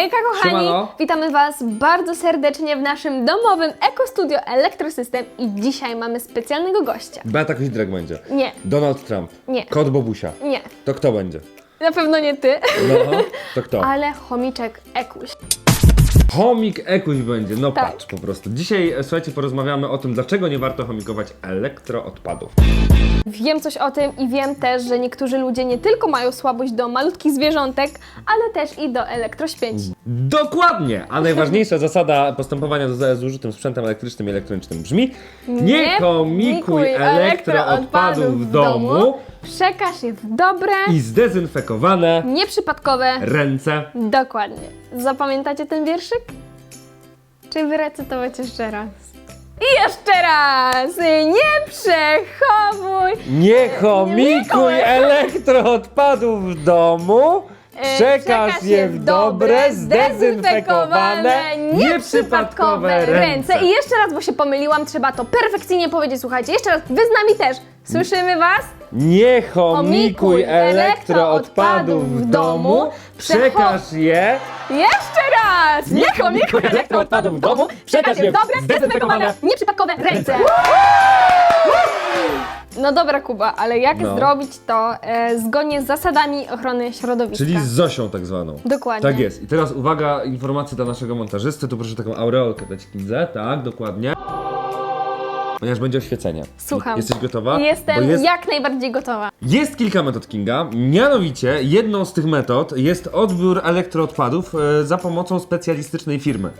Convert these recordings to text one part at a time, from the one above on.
Hejka kochani! Siemano. Witamy Was bardzo serdecznie w naszym domowym ekostudio Elektrosystem i dzisiaj mamy specjalnego gościa. Beata Koźdrag będzie. Nie, Donald Trump. Nie. Kot Bobusia. nie, To kto będzie? na pewno nie Ty, No, to kto? ale chomiczek Ekuś. Chomik Ekuś będzie. No Tak. patrz po prostu. Dzisiaj, e, słuchajcie, porozmawiamy o tym, dlaczego nie warto chomikować elektroodpadów. Wiem coś o tym i wiem też, że niektórzy ludzie nie tylko mają słabość do malutkich zwierzątek, ale też i do elektrośpięci. Dokładnie! A najważniejsza zasada postępowania z zużytym sprzętem elektrycznym i elektronicznym brzmi Nie chomikuj elektroodpadów w domu Przekaż je w dobre, i zdezynfekowane nieprzypadkowe. ręce. Dokładnie. Zapamiętacie ten wierszyk? Czy wyrecytować jeszcze raz? I jeszcze raz! Nie przechowuj! Nie chomikuj elektroodpadów w domu. E, Przekaż je w dobre, zdezynfekowane, nieprzypadkowe ręce. I jeszcze raz, bo się pomyliłam, trzeba to perfekcyjnie powiedzieć. Słuchajcie, jeszcze raz, wy z nami też. Słyszymy was? Nie chomikuj elektroodpadów w domu. Przekaż je. Jeszcze raz! Nie chomikuj elektroodpadów w domu. Przekaż je w dobre, zdezynfekowane, nieprzypadkowe ręce. No dobra, Kuba, ale jak No. zrobić to e, zgodnie z zasadami ochrony środowiska? Czyli z Zosią tak zwaną. Dokładnie. Tak jest. I teraz uwaga, informacje dla naszego montażysty. Tu proszę taką aureolkę dać Kindze. Tak, dokładnie. Ponieważ będzie oświecenie. Słucham. Jesteś gotowa? Jestem Bo jest, jak najbardziej gotowa. jest kilka metod Kinga. Mianowicie, jedną z tych metod jest odbiór elektroodpadów e, za pomocą specjalistycznej firmy.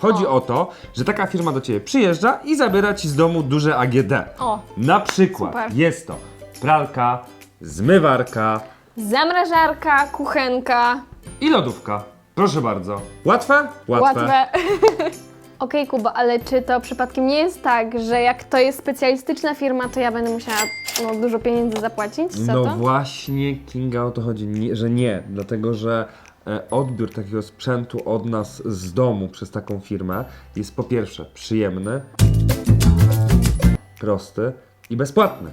Chodzi O. o to, że taka firma do ciebie przyjeżdża i zabiera ci z domu duże AGD. O. Na przykład Super. jest to pralka, zmywarka Zamrażarka, kuchenka. i lodówka. Proszę bardzo. Łatwe? Łatwe. Okej, Kuba, ale czy to przypadkiem nie jest tak, że jak to jest specjalistyczna firma, to ja będę musiała no, dużo pieniędzy zapłacić za No to? właśnie, Kinga, o to chodzi, nie, że nie, dlatego że e, odbiór takiego sprzętu od nas z domu przez taką firmę jest po pierwsze przyjemny, prosty i bezpłatny.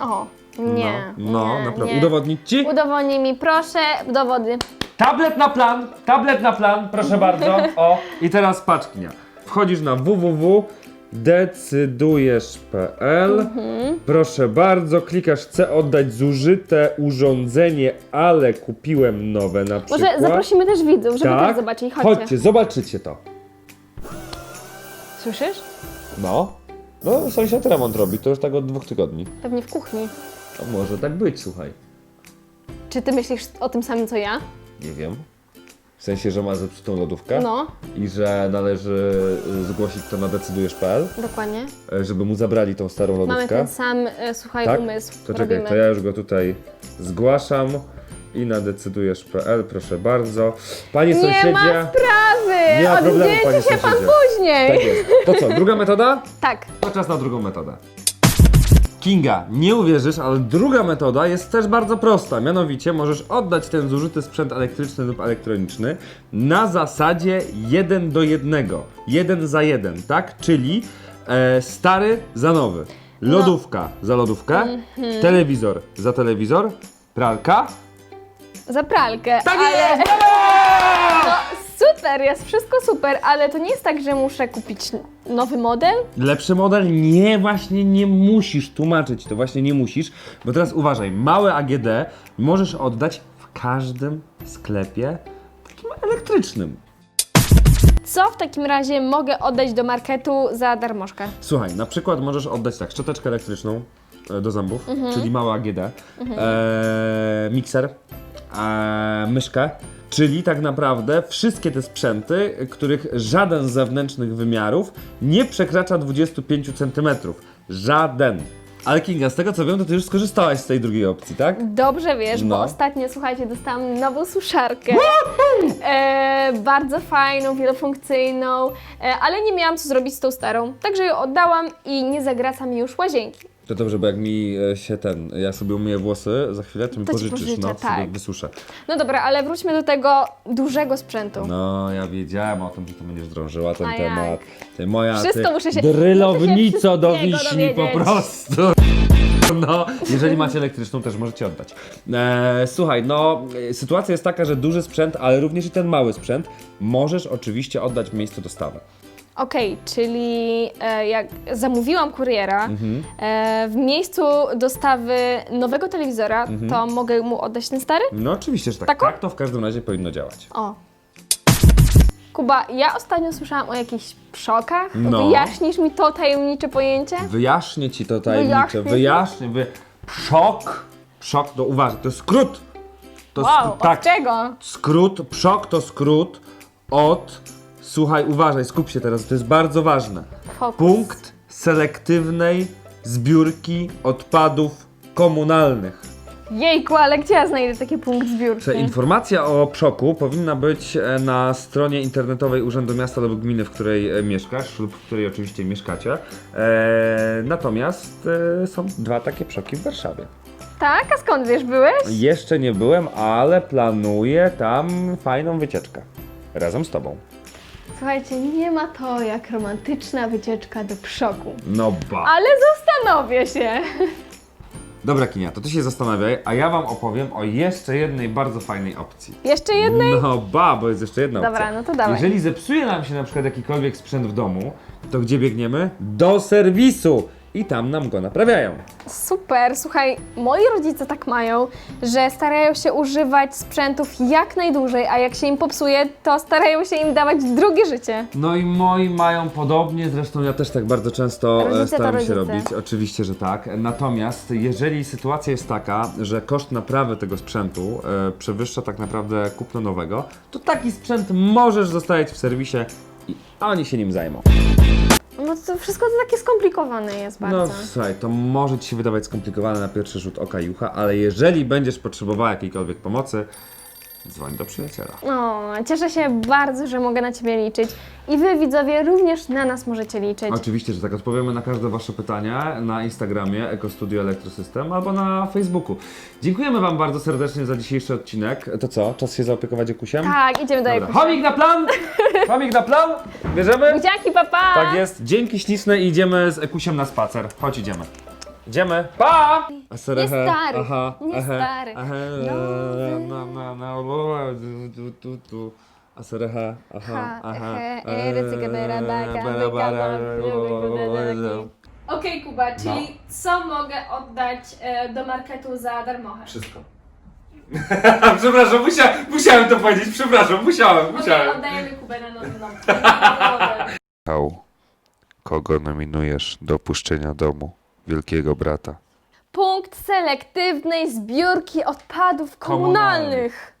O, nie. No, no nie, naprawdę. nie. Udowodnić ci? Udowodnij mi, proszę, dowody. Tablet na plan, tablet na plan, proszę bardzo. O, i teraz patrz, Kinia. Wchodzisz na www.decydujesz.pl Mhm. Proszę bardzo, klikasz chcę oddać zużyte urządzenie, ale kupiłem nowe na przykład. Może zaprosimy też widzów, żeby tak? też zobaczyli. Chodźcie. Chodźcie, zobaczycie to. Słyszysz? No. No, sąsiad remont robi, to już tak od dwóch tygodni. Pewnie w kuchni. A może tak być, słuchaj. Czy ty myślisz o tym samym, co ja? Nie wiem. W sensie, że ma zepsutą lodówkę No, i że należy y, zgłosić to na decydujesz.pl, dokładnie. y, żeby mu zabrali tą starą lodówkę. Mamy ten sam, e, słuchaj, Tak? umysł. To czekaj, Robimy. to ja już go tutaj zgłaszam i na decydujesz.pl, proszę bardzo. Panie Nie sąsiedzie. ma sprawy! Nie ma problemu, Odwdzięczy panie się pan sąsiedzie. później! Tak jest. To co, druga metoda? Tak. To czas na drugą metodę. Kinga, nie uwierzysz, ale druga metoda jest też bardzo prosta. Mianowicie możesz oddać ten zużyty sprzęt elektryczny lub elektroniczny na zasadzie 1 do 1. Jeden za jeden, tak? Czyli e, stary za nowy. Lodówka za lodówkę, Mhm. telewizor za telewizor, pralka. Za pralkę. Tak ale... jest! No, super, jest wszystko super, ale to nie jest tak, że muszę kupić nowy model? Lepszy model? Nie, właśnie nie musisz tłumaczyć to, właśnie nie musisz, bo teraz uważaj, małe AGD możesz oddać w każdym sklepie takim elektrycznym. Co w takim razie mogę oddać do marketu za darmożkę? Słuchaj, na przykład możesz oddać tak, szczoteczkę elektryczną e, do zębów, czyli małe AGD, e, mikser, e, myszkę, czyli tak naprawdę wszystkie te sprzęty, których żaden z zewnętrznych wymiarów nie przekracza 25 cm. Żaden. Ale Kinga, z tego co wiem, to ty już skorzystałaś z tej drugiej opcji, tak? Dobrze wiesz, bo No. ostatnio, słuchajcie, dostałam nową suszarkę. E, bardzo fajną, wielofunkcyjną, e, ale nie miałam co zrobić z tą starą. Także ją oddałam i nie zagraca mi już łazienki. To dobrze, bo jak mi e, się ten, ja sobie umyję włosy za chwilę, to mi To pożyczysz, pożyczę, no, tak. sobie wysuszę. No dobra, ale wróćmy do tego dużego sprzętu. No, ja wiedziałem o tym, że to będziesz drążyła ten A temat. Ty moja, Wszystko ty muszę się- drylownico muszę się do wiśni po dowiedzieć. prostu. No, jeżeli macie elektryczną, też możecie oddać. E, słuchaj, no, sytuacja jest taka, że duży sprzęt, ale również i ten mały sprzęt możesz oczywiście oddać w miejscu dostawy. Okej, czyli e, jak zamówiłam kuriera Mhm. e, w miejscu dostawy nowego telewizora, Mhm. to mogę mu oddać ten stary? No, oczywiście, że tak. Tako? Tak to w każdym razie powinno działać. O. Kuba, ja ostatnio słyszałam o jakichś przokach. No. Wyjaśnisz mi to tajemnicze pojęcie? Wyjaśnię ci to tajemnicze. Wyjaśnię. Wyjaśnię. Wy... Przok. Przok, to uważaj, to jest skrót. To Wow, skrót, od tak. czego? Skrót, przok to skrót od. Słuchaj, uważaj, skup się teraz, to jest bardzo ważne. Fokus. Punkt selektywnej zbiórki odpadów komunalnych. Jejku, ale gdzie ja znajdę taki punkt zbiórki? Słuchaj, informacja o przoku powinna być e, na stronie internetowej Urzędu Miasta lub Gminy, w której e, mieszkasz, lub w której oczywiście mieszkacie. E, natomiast e, są dwa takie przoki w Warszawie. Tak? A skąd wiesz, byłeś? Jeszcze nie byłem, ale planuję tam fajną wycieczkę. Razem z tobą. Słuchajcie, nie ma to jak romantyczna wycieczka do przoku. No ba. Ale zastanowię się. Dobra, Kinia, to ty się zastanawiaj, a ja wam opowiem o jeszcze jednej bardzo fajnej opcji. Jeszcze jednej? No ba, bo jest jeszcze jedna Dobra, opcja. no to dawaj. Jeżeli zepsuje nam się na przykład jakikolwiek sprzęt w domu, to gdzie biegniemy? Do serwisu! I tam nam go naprawiają. Super, słuchaj, moi rodzice tak mają, że starają się używać sprzętów jak najdłużej, a jak się im popsuje, to starają się im dawać drugie życie. No i moi mają podobnie, zresztą ja też tak bardzo często e, Rodzice to staram się rodzice. robić, oczywiście, że tak. Natomiast jeżeli sytuacja jest taka, że koszt naprawy tego sprzętu e, przewyższa tak naprawdę kupno nowego, to taki sprzęt możesz zostawić w serwisie i oni się nim zajmą. No to wszystko to takie skomplikowane jest bardzo. No słuchaj, to może Ci się wydawać skomplikowane na pierwszy rzut oka i ucha, ale jeżeli będziesz potrzebowała jakiejkolwiek pomocy, dzwoń do przyjaciela. No, cieszę się bardzo, że mogę na Ciebie liczyć. I Wy, widzowie, również na nas możecie liczyć. Oczywiście, że tak, odpowiemy na każde Wasze pytania na Instagramie Ekostudio Elektrosystem albo na Facebooku. Dziękujemy Wam bardzo serdecznie za dzisiejszy odcinek. To co, czas się zaopiekować Ekusiem? Tak, idziemy do Dobra. Jakusia. Chomik na plan! Chomik na plan! Bierzemy? Buziaki, papa! Tak jest. Dzięki śliczne i idziemy z Ekusiem na spacer. Chodź, idziemy. Idziemy. Pa! Nie stary, nie stary. Aha. Nowy. No, no, no, no, du, du, du, du. A sereha, aha, Ha, aha. he, e, rycyka, bera, baka, Bara, bara, beka, Okej, Kuba, czyli co mogę oddać e, do marketu za darmochę? Wszystko. przepraszam, musia, musiałem to powiedzieć, przepraszam, musiałem, Okej, oddajemy Kubę na nowy nom. Michał, kogo nominujesz do opuszczenia domu wielkiego brata? Punkt selektywnej zbiórki odpadów komunalnych.